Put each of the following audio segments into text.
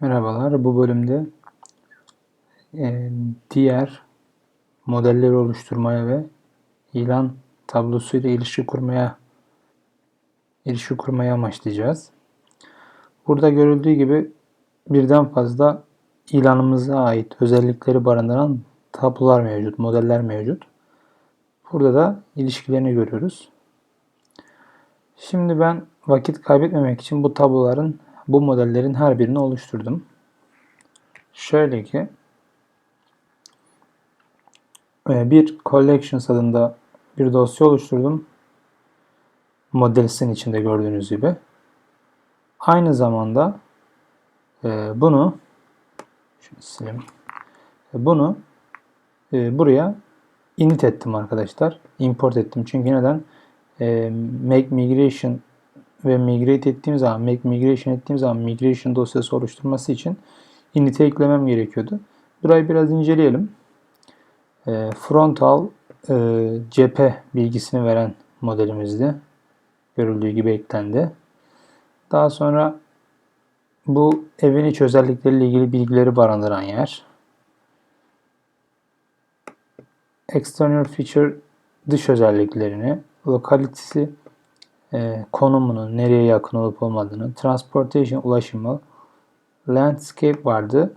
Merhabalar. Bu bölümde e, diğer modelleri oluşturmaya ve ilan tablosuyla ilişki kurmaya ilişki kurmaya amaçlayacağız. Burada görüldüğü gibi birden fazla ilanımıza ait özellikleri barındıran tablolar mevcut, modeller mevcut. Burada da ilişkilerini görüyoruz. Şimdi ben vakit kaybetmemek için bu tabloların, bu modellerin her birini oluşturdum. Şöyle ki e, bir collections adında bir dosya oluşturdum. Models'in içinde gördüğünüz gibi. Aynı zamanda e, bunu şunu sileyim. E, bunu buraya init ettim arkadaşlar. Import ettim. Çünkü neden? Make migration ve migrate ettiğim zaman, make migration ettiğim zaman migration dosyası oluşturması için init'e eklemem gerekiyordu. Burayı biraz inceleyelim. E, frontal e, cephe bilgisini veren modelimizdi. Görüldüğü gibi eklendi. Daha sonra bu evin iç özellikleriyle ilgili bilgileri barındıran yer. External feature dış özelliklerini, locality'si e, konumunu, nereye yakın olup olmadığını, transportation ulaşımı, landscape vardı.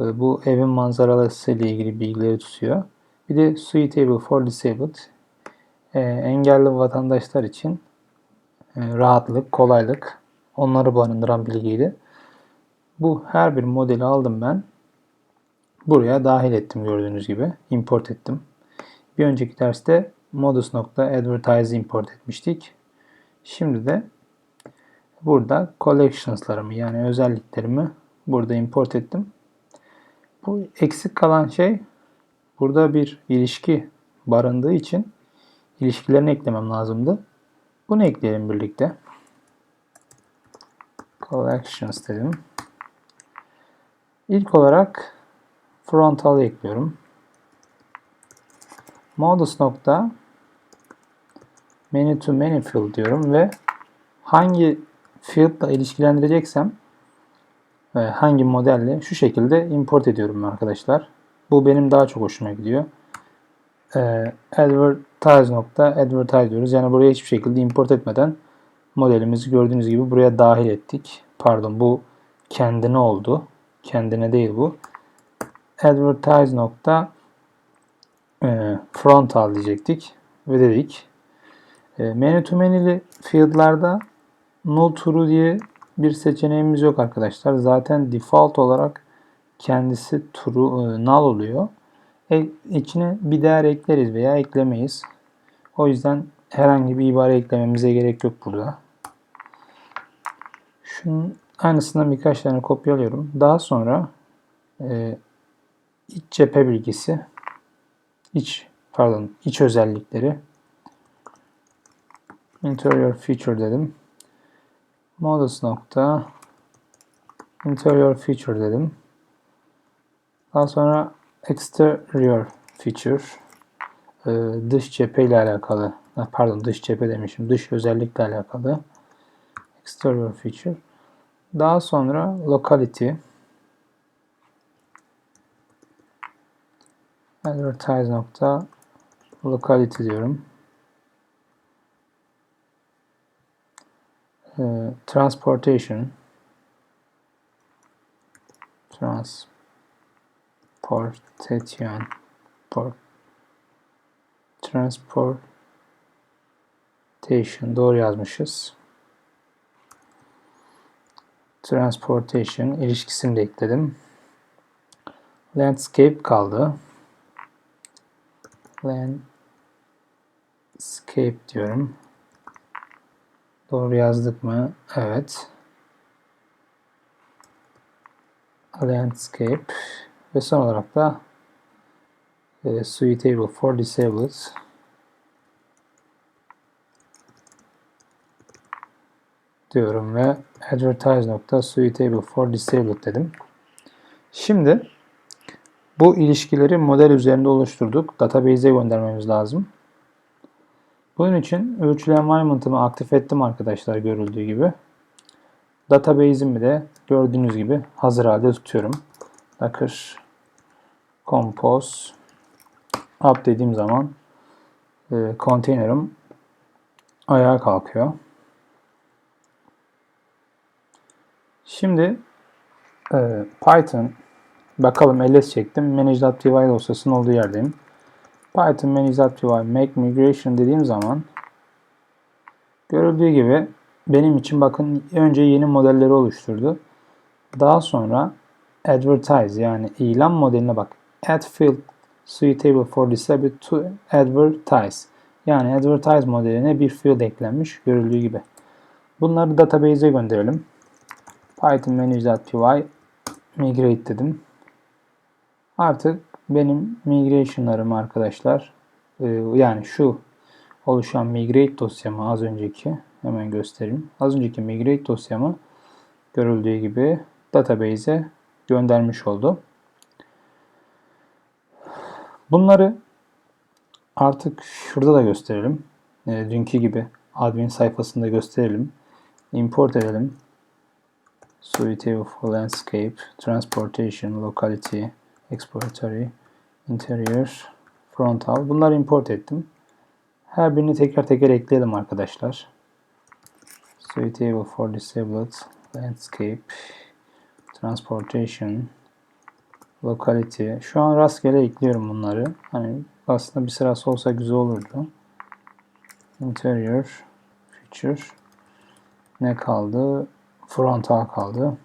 E, bu evin manzarası ile ilgili bilgileri tutuyor. Bir de suitable for disabled e, engelli vatandaşlar için e, rahatlık, kolaylık onları barındıran bilgiydi. Bu her bir modeli aldım ben. Buraya dahil ettim gördüğünüz gibi. Import ettim. Bir önceki derste modus.advertise import etmiştik. Şimdi de burada collections'larımı yani özelliklerimi burada import ettim. Bu eksik kalan şey burada bir ilişki barındığı için ilişkilerini eklemem lazımdı. Bunu ekleyelim birlikte. Collections dedim. İlk olarak frontal ekliyorum. Modus nokta many to many field diyorum ve hangi field'la ilişkilendireceksem ve hangi modelle şu şekilde import ediyorum arkadaşlar. Bu benim daha çok hoşuma gidiyor. Ee, advertise nokta advertise diyoruz. Yani buraya hiçbir şekilde import etmeden modelimizi gördüğünüz gibi buraya dahil ettik. Pardon bu kendine oldu. Kendine değil bu. Advertise nokta e, frontal diyecektik ve dedik. Many to many'li field'larda null true diye bir seçeneğimiz yok arkadaşlar. Zaten default olarak kendisi true, e, null oluyor. E, içine bir değer ekleriz veya eklemeyiz. O yüzden herhangi bir ibare eklememize gerek yok burada. Şunun aynısından birkaç tane kopyalıyorum. Daha sonra e, iç cephe bilgisi, iç pardon iç özellikleri interior feature dedim. Models nokta interior feature dedim. Daha sonra exterior feature e, dış cephe ile alakalı pardon dış cephe demişim dış özellikle alakalı exterior feature daha sonra locality advertise nokta locality diyorum e, transportation transportation port, transportation doğru yazmışız. Transportation ilişkisini de ekledim. Landscape kaldı. Landscape diyorum. Doğru yazdık mı? Evet. Landscape ve son olarak da e, suitable for disabled diyorum ve advertise nokta suitable for disabled dedim. Şimdi bu ilişkileri model üzerinde oluşturduk. Database'e göndermemiz lazım. Bunun için ölçülü environment'ımı aktif ettim arkadaşlar görüldüğü gibi. Database'imi de gördüğünüz gibi hazır halde tutuyorum. Docker compose up dediğim zaman e, konteynerim ayağa kalkıyor. Şimdi e, Python bakalım ls çektim. Manage.py dosyasının olduğu yerdeyim. Python manage.py make migration dediğim zaman görüldüğü gibi benim için bakın önce yeni modelleri oluşturdu. Daha sonra advertise yani ilan modeline bak. Add field suitable for disable to advertise. Yani advertise modeline bir field eklenmiş görüldüğü gibi. Bunları database'e gönderelim. Python manage.py migrate dedim. Artık benim migration'larım arkadaşlar e, yani şu oluşan migrate dosyamı az önceki hemen göstereyim. Az önceki migrate dosyamı görüldüğü gibi database'e göndermiş oldu. Bunları artık şurada da gösterelim. E, dünkü gibi admin sayfasında gösterelim. Import edelim. Suitable for landscape, transportation, locality, exploratory, interior, frontal. Bunları import ettim. Her birini teker teker ekleyelim arkadaşlar. Suitable for disabled, landscape, transportation, locality. Şu an rastgele ekliyorum bunları. Hani aslında bir sırası olsa güzel olurdu. Interior, feature. Ne kaldı? Frontal kaldı.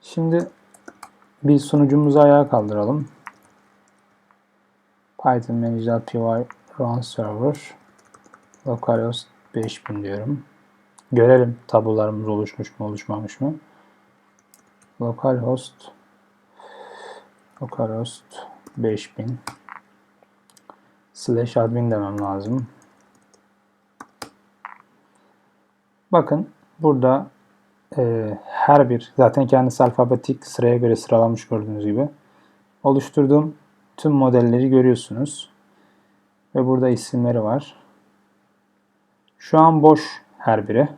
Şimdi bir sunucumuzu ayağa kaldıralım. Python manage.py run server localhost 5000 diyorum. Görelim tabularımız oluşmuş mu oluşmamış mı. Localhost localhost 5000 slash admin demem lazım. Bakın burada e, her bir zaten kendisi alfabetik sıraya göre sıralamış gördüğünüz gibi. Oluşturduğum tüm modelleri görüyorsunuz. Ve burada isimleri var. Şu an boş her biri.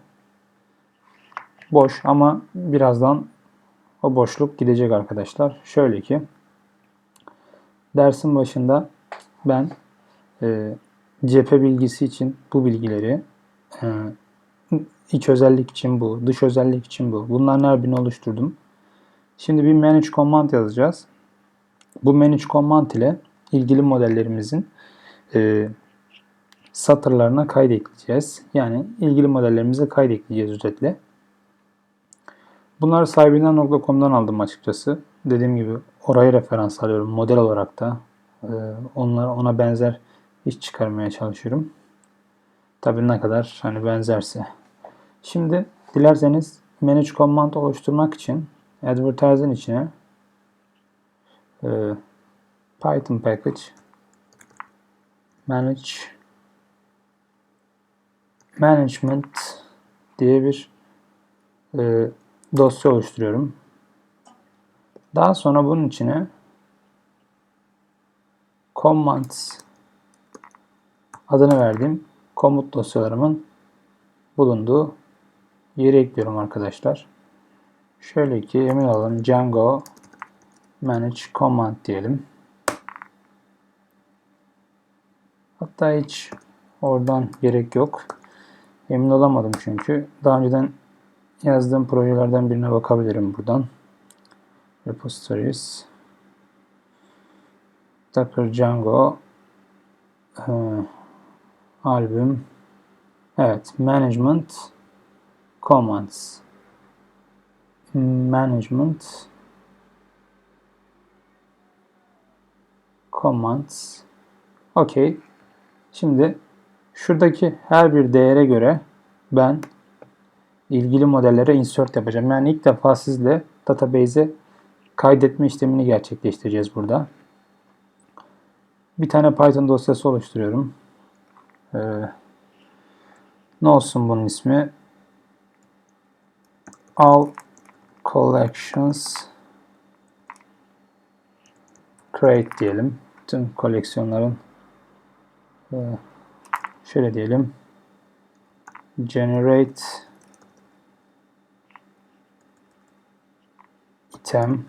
Boş ama birazdan o boşluk gidecek arkadaşlar. Şöyle ki dersin başında ben e, cephe bilgisi için bu bilgileri e, iç özellik için bu, dış özellik için bu. Bunların her birini oluşturdum. Şimdi bir manage command yazacağız. Bu manage command ile ilgili modellerimizin e, satırlarına kaydetleyeceğiz. Yani ilgili modellerimize kaydetleyeceğiz ücretle. Bunları sahibinden.com'dan aldım açıkçası. Dediğim gibi orayı referans alıyorum model olarak da. E, onlar ona benzer iş çıkarmaya çalışıyorum. Tabii ne kadar hani benzerse. Şimdi dilerseniz manage command oluşturmak için advertise'ın içine e, Python package manage management diye bir e, dosya oluşturuyorum. Daha sonra bunun içine commands adını verdiğim komut dosyalarımın bulunduğu yeri ekliyorum arkadaşlar. Şöyle ki emin olun Django manage command diyelim. Hatta hiç oradan gerek yok. Emin olamadım çünkü. Daha önceden yazdığım projelerden birine bakabilirim buradan. Repositories Docker Django e, albüm evet management commands management commands okey şimdi şuradaki her bir değere göre ben ilgili modellere insert yapacağım. Yani ilk defa sizle database'e kaydetme işlemini gerçekleştireceğiz burada. Bir tane Python dosyası oluşturuyorum. Ee, ne olsun bunun ismi? All collections create diyelim. Tüm koleksiyonların e, şöyle diyelim. Generate item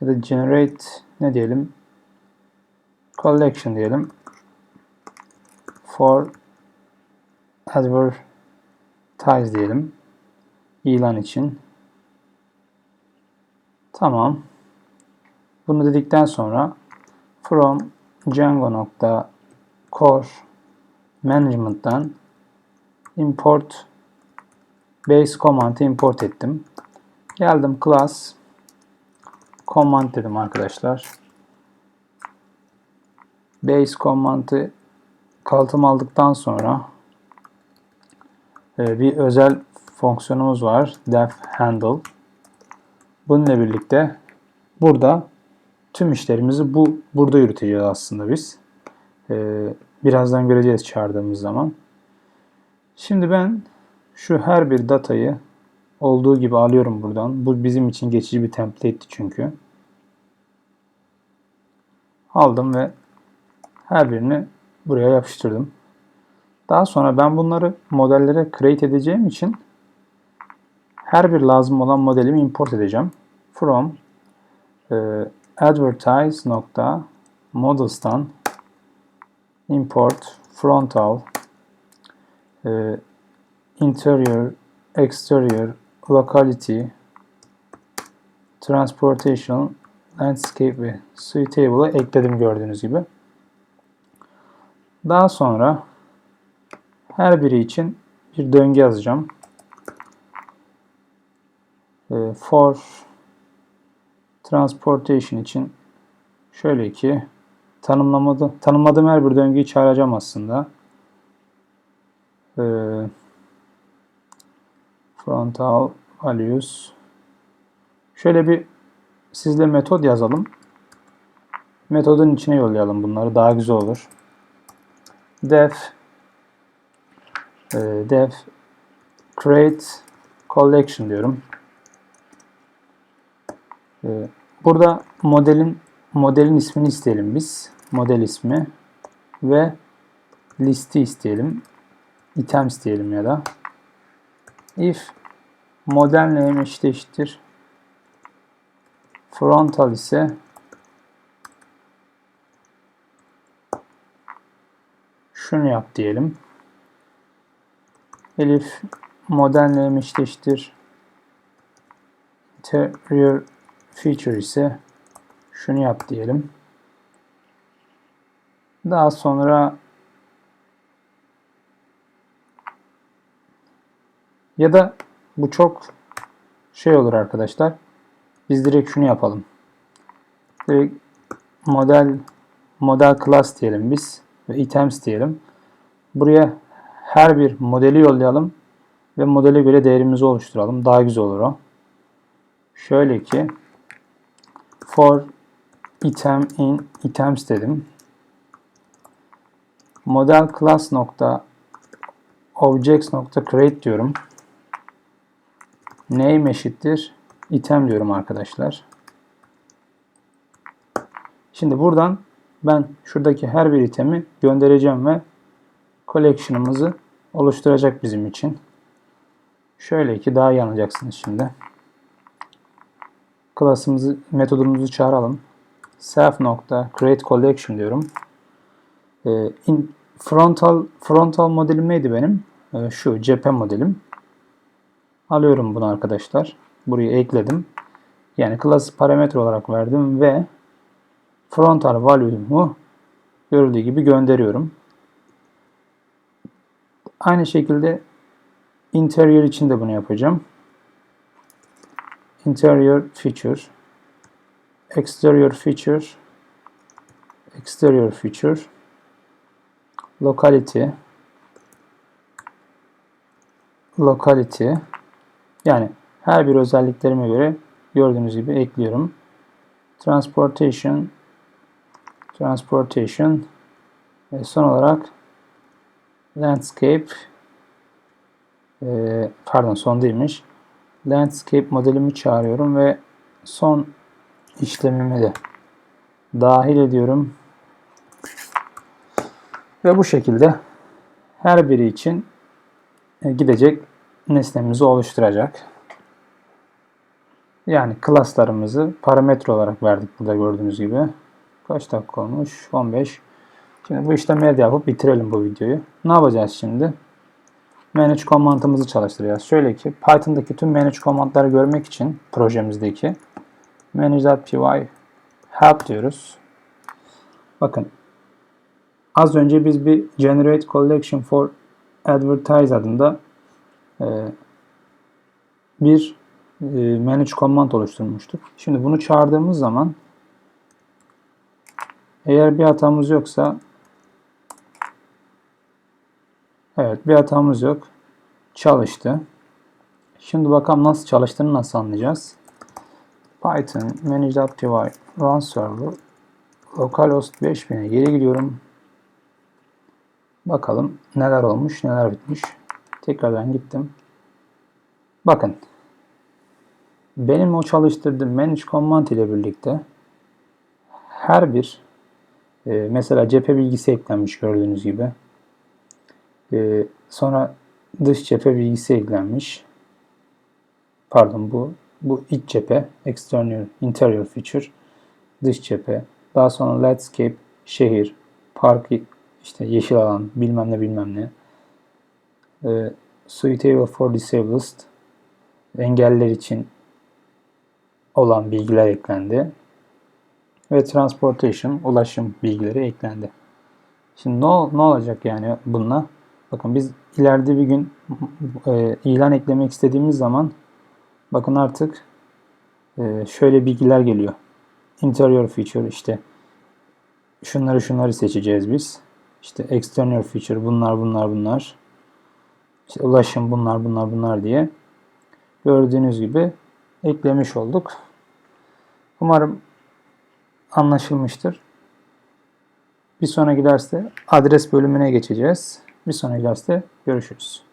ya da generate ne diyelim? Collection diyelim. For advertise diyelim ilan için tamam bunu dedikten sonra from django nokta core management'tan import base command'ı import ettim. Geldim class command dedim arkadaşlar. Base command'ı kalıtım aldıktan sonra e, bir özel fonksiyonumuz var. def handle. Bununla birlikte burada tüm işlerimizi bu burada yürüteceğiz aslında biz. E, birazdan göreceğiz çağırdığımız zaman. Şimdi ben şu her bir datayı olduğu gibi alıyorum buradan. Bu bizim için geçici bir template'ti çünkü. Aldım ve her birini buraya yapıştırdım. Daha sonra ben bunları modellere create edeceğim için her bir lazım olan modelimi import edeceğim. From e, advertise nokta models'tan import frontal e, interior exterior locality transportation landscape ve suitable'ı ekledim gördüğünüz gibi. Daha sonra her biri için bir döngü yazacağım. E, for transportation için şöyle ki tanımlamadı, tanımladığım her bir döngüyü çağıracağım aslında. E, frontal values şöyle bir sizle metot yazalım. Metodun içine yollayalım bunları. Daha güzel olur. def e, def create collection diyorum. E, burada modelin modelin ismini isteyelim biz. Model ismi ve listi isteyelim. item isteyelim ya da if model name eşittir frontal ise şunu yap diyelim. Elif model name eşittir interior feature ise şunu yap diyelim. Daha sonra ya da bu çok şey olur arkadaşlar. Biz direkt şunu yapalım. Direkt model model class diyelim biz ve items diyelim. Buraya her bir modeli yollayalım ve modele göre değerimizi oluşturalım. Daha güzel olur o. Şöyle ki for item in items dedim. Model class nokta objects nokta create diyorum. Name eşittir item diyorum arkadaşlar. Şimdi buradan ben şuradaki her bir itemi göndereceğim ve collection'ımızı oluşturacak bizim için. Şöyle ki daha iyi anlayacaksınız şimdi. Klasımızı, metodumuzu çağıralım. Self nokta create collection diyorum. E, in, frontal frontal modelim neydi benim? E, şu cephe modelim. Alıyorum bunu arkadaşlar. Buraya ekledim. Yani class parametre olarak verdim ve frontal value'mu görüldüğü gibi gönderiyorum. Aynı şekilde interior için de bunu yapacağım. Interior feature exterior feature exterior feature locality locality yani her bir özelliklerime göre gördüğünüz gibi ekliyorum. Transportation Transportation ve son olarak Landscape pardon son değilmiş. Landscape modelimi çağırıyorum ve son işlemimi de dahil ediyorum. Ve bu şekilde her biri için e, gidecek nesnemizi oluşturacak. Yani klaslarımızı parametre olarak verdik burada gördüğünüz gibi. Kaç dakika olmuş? 15. Şimdi bu işlemleri de yapıp bitirelim bu videoyu. Ne yapacağız şimdi? Manage komandımızı çalıştıracağız. Şöyle ki Python'daki tüm manage komandları görmek için projemizdeki manage.py help diyoruz. Bakın az önce biz bir generate collection for advertise adında e, bir e, manage command oluşturmuştuk. Şimdi bunu çağırdığımız zaman eğer bir hatamız yoksa evet bir hatamız yok. Çalıştı. Şimdi bakalım nasıl çalıştığını nasıl anlayacağız. Python manage.py run server localhost 5000'e geri gidiyorum. Bakalım neler olmuş, neler bitmiş. Tekrardan gittim. Bakın. Benim o çalıştırdığım manage command ile birlikte her bir e, mesela cephe bilgisi eklenmiş gördüğünüz gibi. E, sonra dış cephe bilgisi eklenmiş. Pardon bu bu iç cephe external interior feature dış cephe. Daha sonra landscape şehir, park işte yeşil alan bilmem ne bilmem ne. E, suitable for disabled engeller için olan bilgiler eklendi. Ve transportation, ulaşım bilgileri eklendi. Şimdi ne, ne olacak yani bununla? Bakın biz ileride bir gün e, ilan eklemek istediğimiz zaman bakın artık e, şöyle bilgiler geliyor. Interior feature işte şunları şunları seçeceğiz biz. İşte external feature bunlar bunlar bunlar. İşte ulaşım bunlar bunlar bunlar diye gördüğünüz gibi eklemiş olduk. Umarım anlaşılmıştır. Bir sonraki derste adres bölümüne geçeceğiz. Bir sonraki derste görüşürüz.